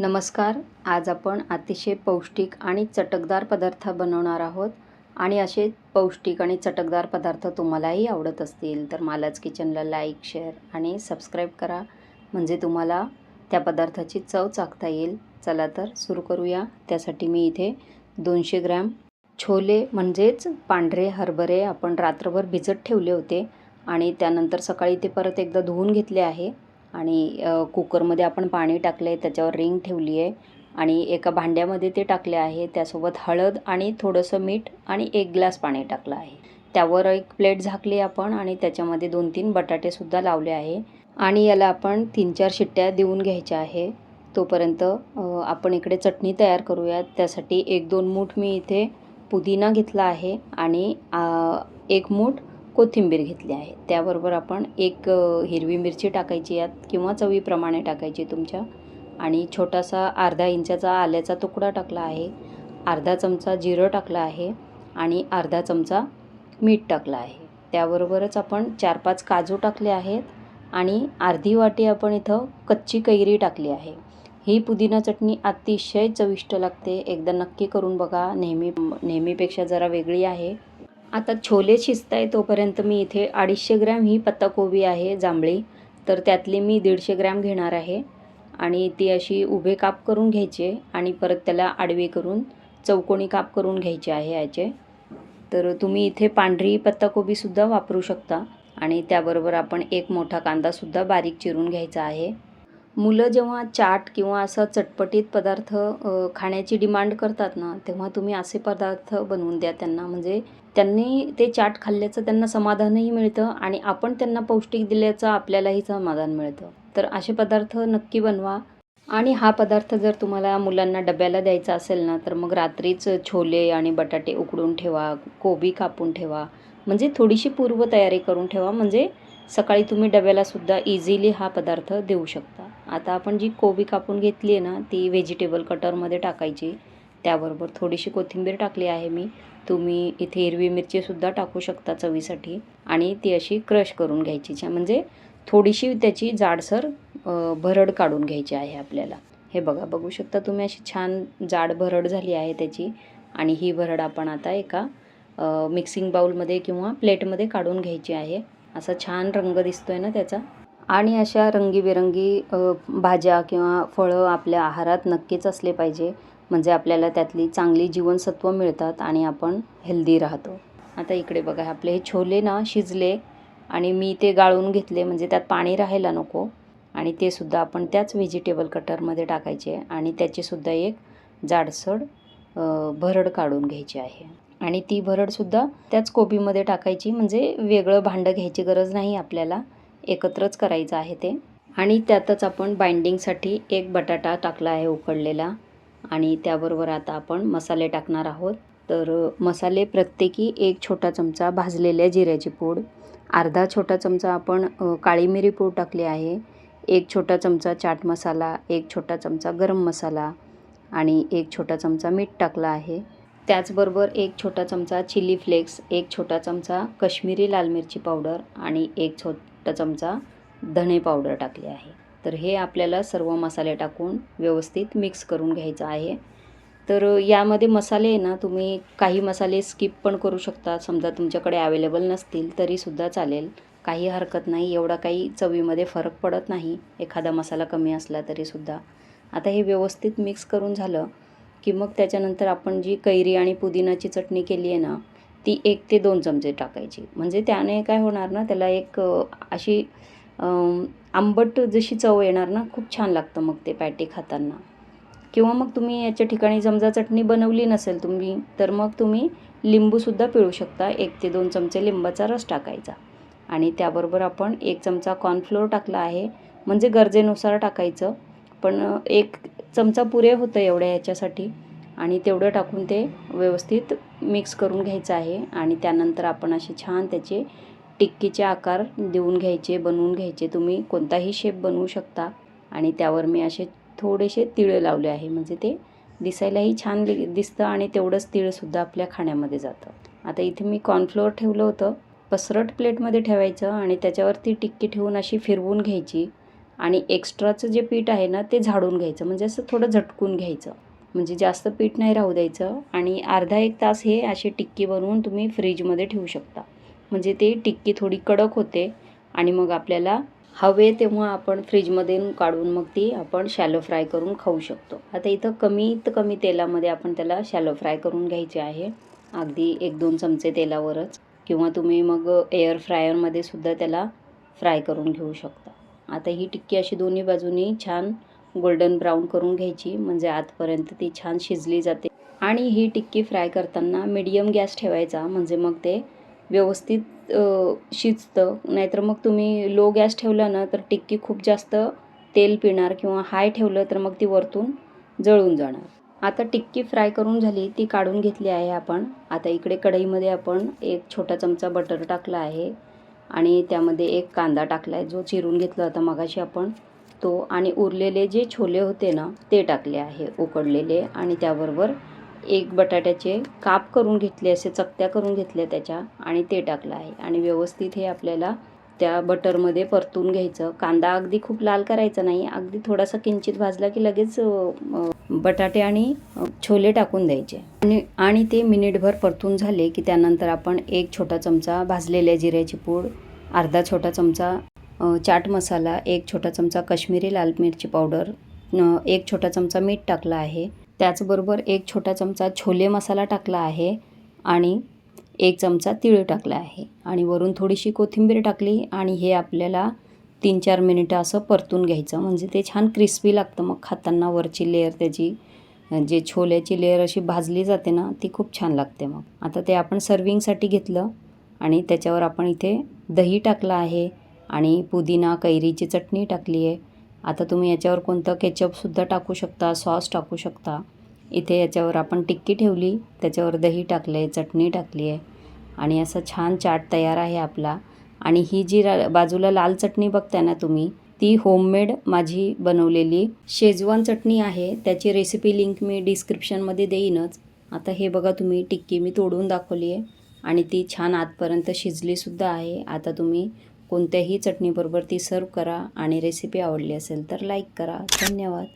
नमस्कार. आज आपण अतिशय पौष्टिक आणि चटकदार पदार्थ बनवणार आहोत आणि असे पौष्टिक आणि चटकदार पदार्थ तुम्हालाही आवडत असतील तर मालाच किचनला लाईक शेअर आणि सबस्क्राईब करा. म्हणजे तुम्हाला त्या पदार्थाची चव चाखता येईल. चला तर सुरू करूया. त्यासाठी मी इथे दोनशे ग्रॅम छोले म्हणजेच पांढरे हरभरे आपण रात्रभर भिजत ठेवले होते आणि त्यानंतर सकाळी ते परत एकदा धुवून घेतले आहे. आणि कुकरमध्ये आपण पाणी टाकलं आहे त्याच्यावर रिंग ठेवली आहे आणि एका भांड्यामध्ये ते टाकले आहे. त्यासोबत हळद आणि थोडंसं मीठ आणि एक ग्लास पाणी टाकलं आहे. त्यावर एक प्लेट झाकली आपण आणि त्याच्यामध्ये दोन तीन बटाटेसुद्धा लावले आहे आणि याला आपण तीन चार शिट्ट्या देऊन घ्यायच्या आहे. तोपर्यंत आपण इकडे चटणी तयार करूयात. त्यासाठी एक दोन मूठ मी इथे पुदिना घेतला आहे आणि एक मूठ कोथिंबीर घेतली आहे. त्याबरोबर आपण एक हिरवी मिरची टाकायची यात किंवा चवीप्रमाणे टाकायची तुमच्या. आणि छोटासा अर्धा इंचाचा आल्याचा तुकडा टाकला आहे. अर्धा चमचा जिरं टाकलं आहे आणि अर्धा चमचा मीठ टाकलं आहे. त्याबरोबरच आपण चार पाच काजू टाकले आहेत आणि अर्धी वाटी आपण इथं कच्ची कैरी टाकली आहे. ही पुदिना चटणी अतिशय चविष्ट लागते. एकदा नक्की करून बघा. नेहमी नेहमीपेक्षा जरा वेगळी आहे. आता छोले शिजत आहे तोपर्यंत मी इथे अडीचशे ग्रॅम ही पत्ताकोबी आहे जांभळी. तर त्यातली मी दीडशे ग्रॅम घेणार आहे. आणि ती अशी उभे काप करून घ्यायचे आणि परत त्याला आडवे करून चौकोनी काप करून घ्यायचे आहे याचे. तर तुम्ही इथे पांढरी पत्ताकोबीसुद्धा वापरू शकता आणि त्याबरोबर आपण एक मोठा कांदासुद्धा बारीक चिरून घ्यायचा आहे. मुलं जेव्हा चाट किंवा असं चटपटीत पदार्थ खाण्याची डिमांड करतात ना तेव्हा तुम्ही असे पदार्थ बनवून द्या त्यांना. म्हणजे त्यांनी ते चाट खाल्ल्याचं त्यांना समाधानही मिळतं आणि आपण त्यांना पौष्टिक दिल्याचं आपल्यालाही समाधान मिळतं. तर असे पदार्थ नक्की बनवा. आणि हा पदार्थ जर तुम्हाला मुलांना डब्याला द्यायचा असेल ना तर मग रात्रीच छोले आणि बटाटे उकडून ठेवा कोबी कापून ठेवा म्हणजे थोडीशी पूर्वतयारी करून ठेवा म्हणजे सकाळी तुम्ही डब्यालासुद्धा इझिली हा पदार्थ देऊ शकता. आता आपण जी कोबी कापून घेतली आहे ना ती व्हेजिटेबल कटरमध्ये टाकायची. त्याबरोबर थोडीशी कोथिंबीर टाकली आहे मी. तुम्ही इथे हिरवी मिरचीसुद्धा टाकू शकता चवीसाठी. आणि ती अशी क्रश करून घ्यायची छान म्हणजे थोडीशी त्याची जाडसर भरड काढून घ्यायची आहे आपल्याला. हे बघा बघू शकता तुम्ही अशी छान जाड भरड झाली आहे त्याची. आणि ही भरड आपण आता एका मिक्सिंग बाऊलमध्ये किंवा प्लेटमध्ये काढून घ्यायची आहे. असा छान रंग दिसतोय ना त्याचा. आणि अशा रंगीबेरंगी भाज्या किंवा फळं आपल्या आहारात नक्कीच असले पाहिजे. म्हणजे आपल्याला त्यातली चांगली जीवनसत्व मिळतात आणि आपण हेल्दी राहतो. आता इकडे बघा आपले हे छोले ना शिजले आणि मी ते गाळून घेतले म्हणजे त्यात पाणी राहायला नको. आणि ते सुद्धा आपण त्याच व्हेजिटेबल कटरमध्ये टाकायचे आणि त्याचीसुद्धा एक जाडसड भरड काढून घ्यायची आहे. आणि ती भरडसुद्धा त्याच कोबीमध्ये टाकायची म्हणजे वेगळं भांडं घ्यायची गरज नाही आपल्याला. एकत्रच करायचं आहे ते. आणि त्यातच आपण बाइंडिंगसाठी एक बटाटा टाकला आहे उकडलेला. आणि त्याबरोबर आता आपण मसाले टाकणार आहोत. तर मसाले प्रत्येकी एक छोटा चमचा भाजलेल्या जिऱ्याची पूड अर्धा छोटा चमचा आपण काळी मिरी पूड टाकली आहे एक छोटा चमचा चाट मसाला एक छोटा चमचा गरम मसाला आणि एक छोटा चमचा मीठ टाकला आहे. त्याचबरोबर एक छोटा चमचा चिली फ्लेक्स एक छोटा चमचा कश्मीरी लाल मिरची पावडर आणि एक छोटा चमचा धणे पावडर टाकली आहे. तर हे आपल्याला सर्व मसाले टाकून व्यवस्थित मिक्स करून घ्यायचं आहे. तर यामध्ये मसाले आहे ना तुम्ही काही मसाले स्किप पण करू शकता. समजा तुमच्याकडे अवेलेबल नसतील तरीसुद्धा चालेल. काही हरकत नाही एवढा काही चवीमध्ये फरक पडत नाही. एखादा मसाला कमी असला तरीसुद्धा. आता हे व्यवस्थित मिक्स करून झालं की मग त्याच्यानंतर आपण जी कैरी आणि पुदिनाची चटणी केली आहे ना ती एक ते दोन चमचे टाकायची. म्हणजे त्याने काय होणार ना त्याला एक अशी आंबट जशी चव येणार ना खूप छान लागतं मग ते पॅटी खाताना. किंवा मग तुम्ही याच्या ठिकाणी समजा चटणी बनवली नसेल तुम्ही तर मग तुम्ही लिंबूसुद्धा पिळू शकता. एक ते दोन चमचे लिंबाचा रस टाकायचा. आणि त्याबरोबर आपण एक चमचा कॉर्नफ्लोअर टाकला आहे. म्हणजे गरजेनुसार टाकायचं. पण एक चमचा पुरे होतं एवढ्या याच्यासाठी. आणि तेवढं टाकून ते व्यवस्थित मिक्स करून घ्यायचं आहे. आणि त्यानंतर आपण असे छान त्याचे टिक्कीचे आकार देऊन घ्यायचे बनवून घ्यायचे. तुम्ही कोणताही शेप बनवू शकता. आणि त्यावर मी असे थोडेसे तिळ लावले आहे. म्हणजे ते दिसायलाही छान दिसतं आणि तेवढंच तिळसुद्धा आपल्या खाण्यामध्ये जातं. आता इथे मी कॉर्नफ्लोअर ठेवलं होतं. पसरट प्लेटमध्ये ठेवायचं आणि त्याच्यावरती टिक्की ठेवून अशी फिरवून घ्यायची. आणि एक्स्ट्राचं जे पीठ आहे ना ते झाडून घ्यायचं. म्हणजे असं थोडं झटकून घ्यायचं. म्हणजे जास्त पीठ नाही राहू द्यायचं. आणि अर्धा एक तास हे असे टिक्की बनवून तुम्ही फ्रीजमध्ये ठेवू शकता. म्हणजे ते टिक्की थोडी कडक होते आणि मग आपल्याला हवे तेव्हा आपण फ्रीजमध्ये काढून मग ती आपण शॅलो फ्राय करून खाऊ शकतो. आता इथं कमीत कमी तेलामध्ये आपण त्याला शॅलो फ्राय करून घ्यायचे आहे. अगदी एक दोन चमचे तेलावरच. किंवा तुम्ही मग एअर फ्रायरमध्ये सुद्धा त्याला फ्राय करून घेऊ शकता. आता ही टिक्की अशी दोन्ही बाजूनी छान गोल्डन ब्राऊन करून घ्यायची. म्हणजे आतपर्यंत ती छान शिजली जाते. आणि ही टिक्की फ्राय करताना मीडियम गॅस ठेवायचा. म्हणजे मग ते व्यवस्थित शिजतं. नाहीतर मग तुम्ही लो गॅस ठेवला ना तर टिक्की खूप जास्त तेल पिणार किंवा हाय ठेवलं तर मग ती वरतून जळून जाणार. आता टिक्की फ्राय करून झाली ती काढून घेतली आहे आपण. आता इकडे कढईमध्ये आपण एक छोटा चमचा बटर टाकला आहे आणि त्यामध्ये एक कांदा टाकला आहे जो चिरून घेतला होता मगाशी आपण. तो आणि उरलेले जे छोले होते ना ते टाकले आहे उकडलेले आणि त्याबरोबर एक बटाट्याचे काप करून घेतले असे चकत्या करून घेतल्या त्याच्या आणि ते टाकलं आहे. आणि व्यवस्थित हे आपल्याला त्या बटरमध्ये परतून घ्यायचं. कांदा अगदी खूप लाल करायचा नाही अगदी थोडासा किंचित भाजला की लगेच बटाटे आणि छोले टाकून द्यायचे. आणि आणि ते मिनिटभर परतून झाले की त्यानंतर आपण एक छोटा चमचा भाजलेल्या जिऱ्याची पूड अर्धा छोटा चमचा चाट मसाला एक छोटा चमचा कश्मीरी लाल मिरची पावडर एक छोटा चमचा मीठ टाकला आहे. त्याचबरोबर एक छोटा चमचा छोले मसाला टाकला आहे आणि एक चमचा तिळ टाकला आहे. आणि वरून थोडीशी कोथिंबीर टाकली आणि हे आपल्याला तीन चार मिनिटं असं परतून घ्यायचं. म्हणजे ते छान क्रिस्पी लागतं. मग खाताना वरची लेअर त्याची जे छोल्याची लेअर अशी भाजली जाते ना ती खूप छान लागते मग. आता ते आपण सर्विंगसाठी घेतलं आणि त्याच्यावर आपण इथे दही टाकलं आहे आणि पुदिना कैरीची चटणी टाकली आहे. आता तुम्ही याच्यावर कोणतं केचपसुद्धा टाकू शकता सॉस टाकू शकता. इथे याच्यावर आपण टिक्की ठेवली त्याच्यावर दही टाकलं आहे चटणी टाकली आहे. आणि असं छान चाट तयार आहे आपला. आणि ही जी रा बाजूला लाल चटणी बघताय ना तुम्ही ती होममेड माझी बनवलेली शेजवान चटणी आहे. त्याची रेसिपी लिंक मी डिस्क्रिप्शनमध्ये देईनच. आता हे बघा तुम्ही टिक्की मी तोडून दाखवली आहे आणि ती छान आतपर्यंत शिजलीसुद्धा आहे. आता तुम्ही कोणत्याही चटणीबरोबर ती सर्व करा आणि रेसिपी आवडली असेल तर लाईक करा. धन्यवाद.